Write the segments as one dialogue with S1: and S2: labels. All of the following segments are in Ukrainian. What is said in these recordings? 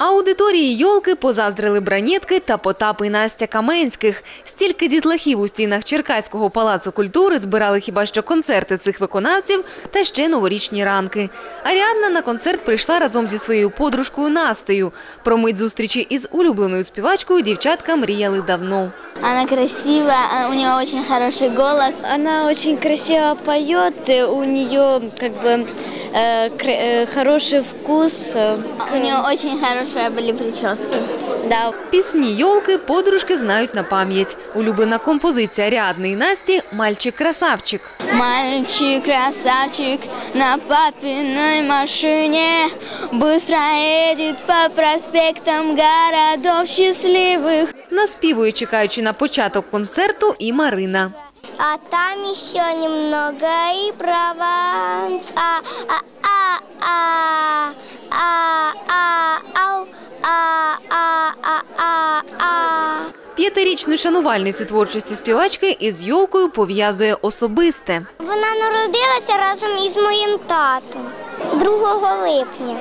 S1: Аудиторії Йолки позаздрили бранітки та потапи Настя Каменських. Стільки дітлахів у стінах Черкаського палацу культури збирали хіба що концерти цих виконавців та ще новорічні ранки. Аріадна на концерт прийшла разом зі своєю подружкою Настею. Про мить зустрічі із улюбленою співачкою дівчатка мріяли давно.
S2: Она красивая, а у нее очень хороший голос.
S3: Она очень красиво поет, у нее как бы э, э, хороший вкус. э,
S2: У нее очень хорошие были прически.
S3: Да,
S1: Пісні Йолки подружки знають на пам'ять. Улюблена композиція і Насті Мальчик-красавчик.
S2: Мальчик красавчик на папиной машине Быстро едет по проспектам городов счастливых
S1: Наспівує, чекаючи на початок концерту, і Марина.
S4: А там еще немного и Прованс. А, а, а, а,
S1: П'ятирічну шанувальницю творчості співачки із Йолкою пов'язує особисте.
S4: Вона народилася разом із моїм татом 2 липня.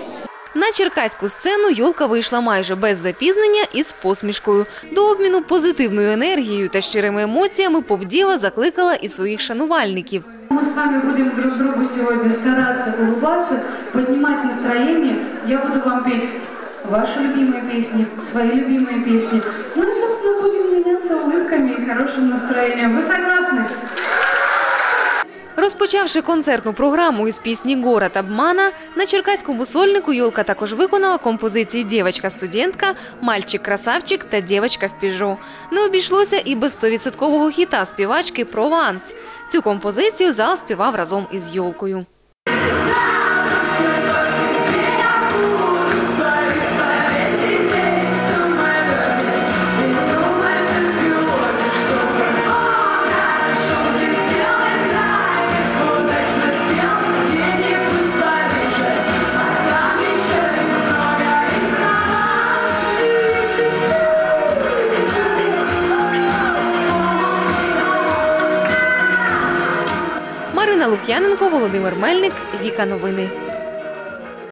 S1: На черкаську сцену Йолка вийшла майже без запізнення і з посмішкою. До обміну позитивною енергією та щирими емоціями попдіва закликала і своїх шанувальників.
S5: Мы с вами будем друг другу сегодня стараться улыбаться, поднимать настроение. Я буду вам петь ваши любимые песни, свои любимые песни. Ну и, собственно, будем меняться улыбками и хорошим настроением. Вы согласны?
S1: Розпочавши концертну програму із пісні Город обмана, на черкаському сольнику Йолка також виконала композиції Дівочка-студентка, Мальчик-красавчик та Дівочка в піжо. Не обійшлося і без 100% хіта співачки Прованс. Цю композицію зал співав разом із Йолкою. Марина Лук'яненко, Володимир Мельник, Віка Новини.